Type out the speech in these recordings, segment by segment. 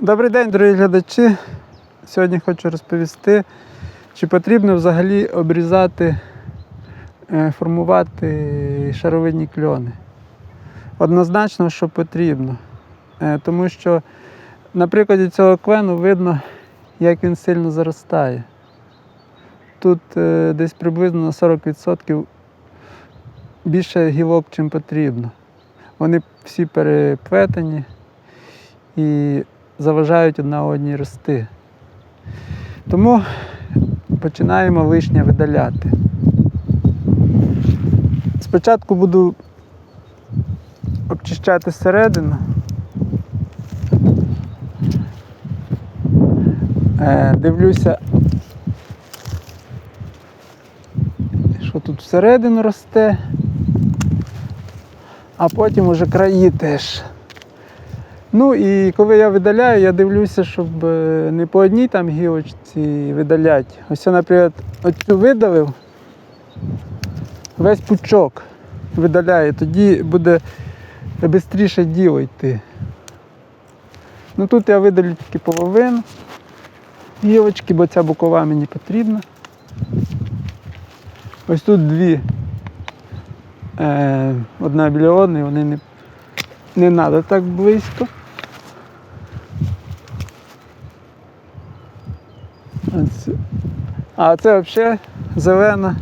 Добрий день, дорогі глядачі. Сьогодні хочу розповісти, чи потрібно взагалі обрізати, е, формувати шаровидні кльони. Однозначно, що потрібно. Е, Тому що на прикладі цього клену видно, як він сильно заростає. Тут е, десь приблизно на 40% більше гілок, чим потрібно. Вони всі переплетені і заважають одна одній рости. Тому починаємо лишнє видаляти. Спочатку буду обчищати середину. Е, Дивлюся, що тут всередину росте, а потім уже краї теж. Ну і коли я видаляю, я дивлюся, щоб е, не по одній там гілочці видаляти. Ось я, наприклад, оцю видалив, весь пучок видаляю, тоді буде швидше діло йти. Ну тут я видалю тільки половину гілочки, бо ця бокова мені потрібна. Ось тут дві. Е, одна біля одної, вони не, не треба так близько. А це взагалі зелена.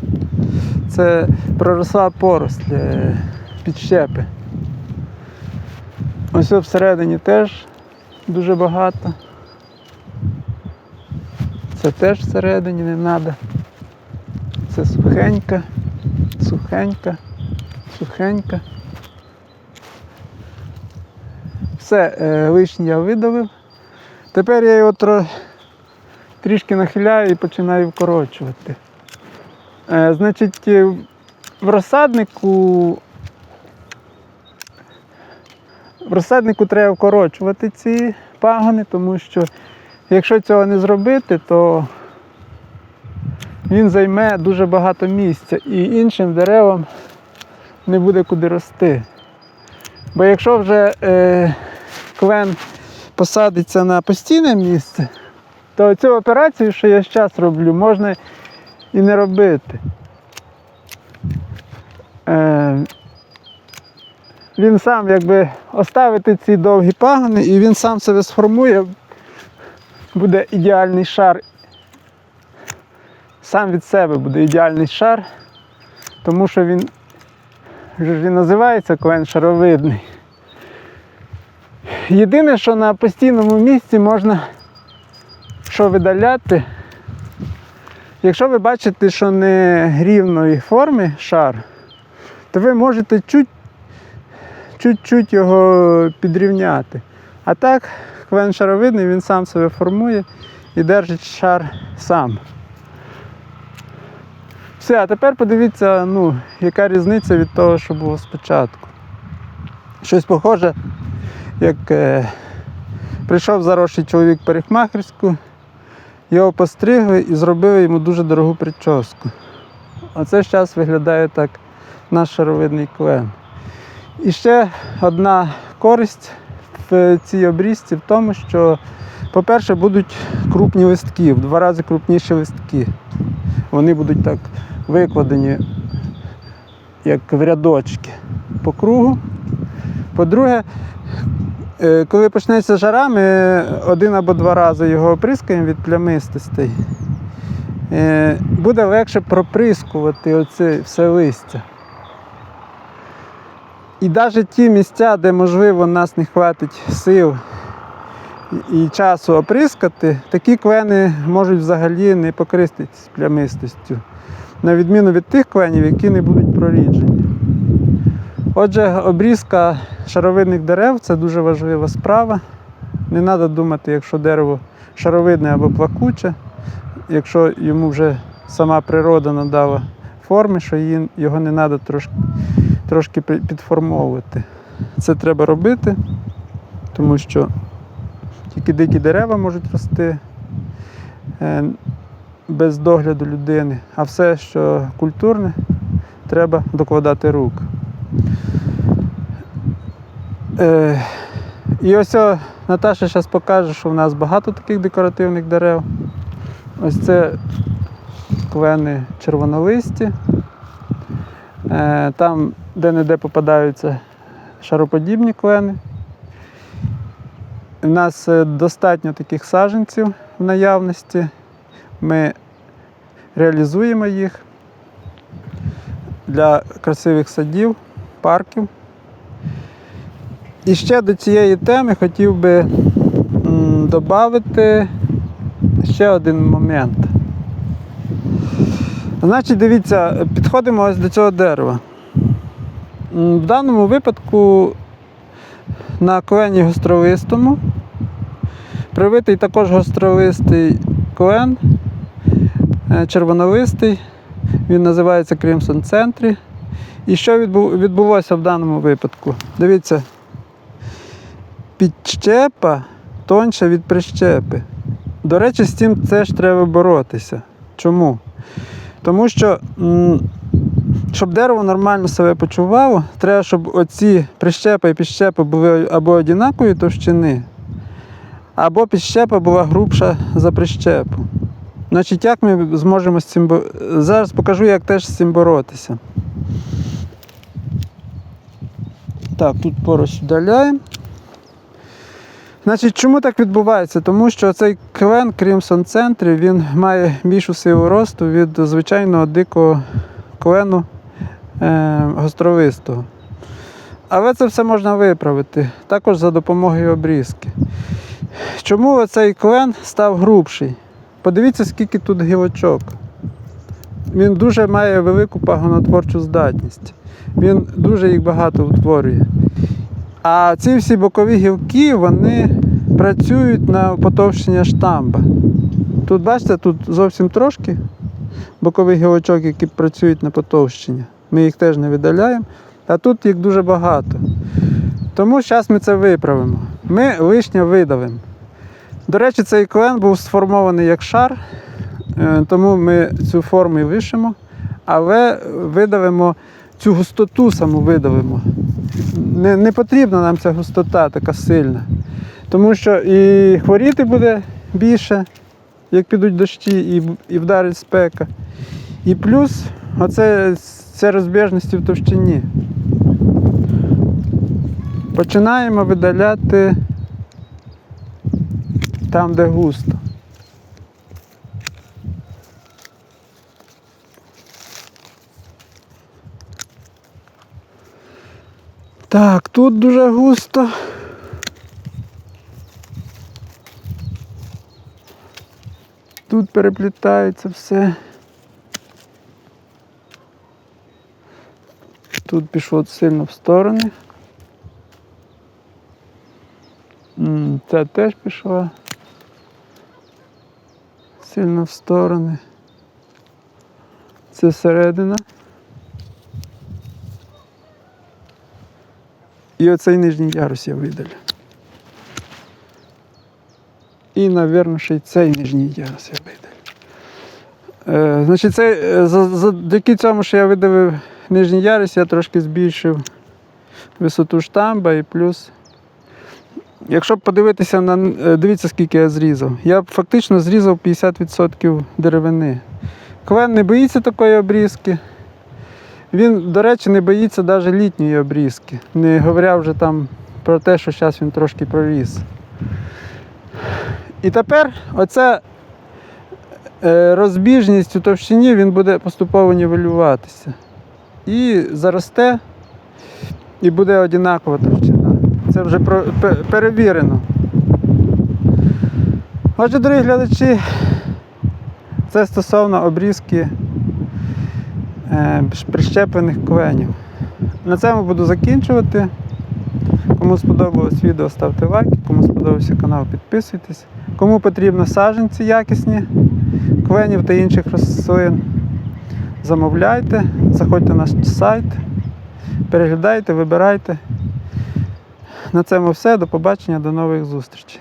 Це проросла поросль е, підщепи. Ось всередині теж дуже багато. Це теж всередині не треба. Це сухенька, сухенька, сухенька. Все, е, лишнє я видавив. Тепер я його тро... трішки нахиляю і починаю вкорочувати. Е, значить, е, в розсаднику в розсаднику треба вкорочувати ці пагони, тому що якщо цього не зробити, то він займе дуже багато місця і іншим деревам не буде куди рости. Бо якщо вже е, клен посадиться на постійне місце, то цю операцію, що я зараз роблю, можна і не робити. Е, він сам якби оставити ці довгі пагони і він сам себе сформує, буде ідеальний шар. Сам від себе буде ідеальний шар, тому що він, він називається клен шаровидний. Єдине, що на постійному місці можна що видаляти, якщо ви бачите, що не рівної форми шар, то ви можете чуть чуть-чуть його підрівняти. А так, клен шаровидний, він сам себе формує і держить шар сам. Все, а тепер подивіться, ну, яка різниця від того, що було спочатку. Щось похоже, як е, прийшов заросший чоловік парикмахерську, його постригли і зробили йому дуже дорогу прическу. Оце зараз виглядає так наш шаровидний клен. І ще одна користь в цій обрізці в тому, що, по-перше, будуть крупні листки, в два рази крупніші листки. Вони будуть так викладені, як в рядочки по кругу. По-друге, коли почнеться жара, ми один або два рази його оприскаємо від плямистостей. Е, Буде легше проприскувати оце все листя. І навіть ті місця, де, можливо, нас не хватить сил і часу оприскати, такі клени можуть взагалі не покриститись плямистостю, на відміну від тих кленів, які не будуть проріджені. Отже, обрізка шаровидних дерев це дуже важлива справа. Не треба думати, якщо дерево шаровидне або плакуче, якщо йому вже сама природа надала форми, що її- його не треба трошки трошки підформовувати. Це треба робити, тому що тільки дикі дерева можуть рости е, без догляду людини, а все, що культурне, треба докладати рук. Е, І ось о- Наташа зараз покаже, що в нас багато таких декоративних дерев. Ось це клени червонолисті. Е, Там де-не-де попадаються шароподібні клени. У нас е, достатньо таких саджанців в наявності. Ми реалізуємо їх для красивих садів, парків. І ще до цієї теми хотів би додати ще один момент. Значить, дивіться, підходимо ось до цього дерева. В даному випадку на клені гостровистому привитий також гостровистий клен, е, червонолистий, він називається Crimson Century. І що відбу- відбулося в даному випадку? Дивіться, підщепа тоньша від прищепи. До речі, з цим теж треба боротися. Чому? Тому що, щоб дерево нормально себе почувало, треба, щоб оці прищепа і підщепа були або однакової товщини, або підщепа була грубша за прищепу. Значить, як ми зможемо з цим бо- Зараз покажу, як теж з цим боротися. Так, тут поруч вдаляємо. Значить, чому так відбувається? Тому що цей клен Crimson Century, він має більшу силу росту від звичайного дикого клену е, гостровистого. Але це все можна виправити, також за допомогою обрізки. Чому цей клен став грубший? Подивіться, скільки тут гілочок. Він дуже має велику пагонотворчу здатність. Він дуже їх багато утворює. А ці всі бокові гілки вони працюють на потовщення штамба. Тут, бачите, тут зовсім трошки бокових гілочок, які працюють на потовщення. Ми їх теж не видаляємо, а тут їх дуже багато. Тому зараз ми це виправимо. Ми лишнє видавимо. До речі, цей клен був сформований як шар, е, тому ми цю форму і лишимо, але видавимо цю густоту саму видавимо. Не, не потрібна нам ця густота така сильна. Тому що і хворіти буде більше, як підуть дощі, і, і вдарить спека. І плюс оце, це розбіжності в товщині. Починаємо видаляти там, де густо. Так, тут дуже густо. Тут переплітається все. Тут пішло сильно в сторони. Ця теж пішла сильно в сторони. Це середина. І оцей нижній ярус я видалю. І, мабуть, ще й цей нижній ярус я видалю. Е, значить, цей, е, за- завдяки цьому, що я видавив нижній ярус, я трошки збільшив висоту штамба і плюс. Якщо подивитися на. е, Дивіться, скільки я зрізав. Я фактично зрізав 50% деревини. Клен не боїться такої обрізки. Він, до речі, не боїться навіть літньої обрізки. Не говоря вже там про те, що зараз він трошки проріс. І тепер оця е, розбіжність у товщині він буде поступово нівелюватися. І заросте, і буде одинакова товщина. Це вже перевірено. Отже, дорогі глядачі, це стосовно обрізки прищеплених кленів. На цьому буду закінчувати. Кому сподобалось відео, ставте лайки, кому сподобався канал, підписуйтесь. Кому потрібно саджанці якісні, кленів та інших рослин, замовляйте, заходьте на наш сайт, переглядайте, вибирайте. На цьому все. До побачення, до нових зустрічей.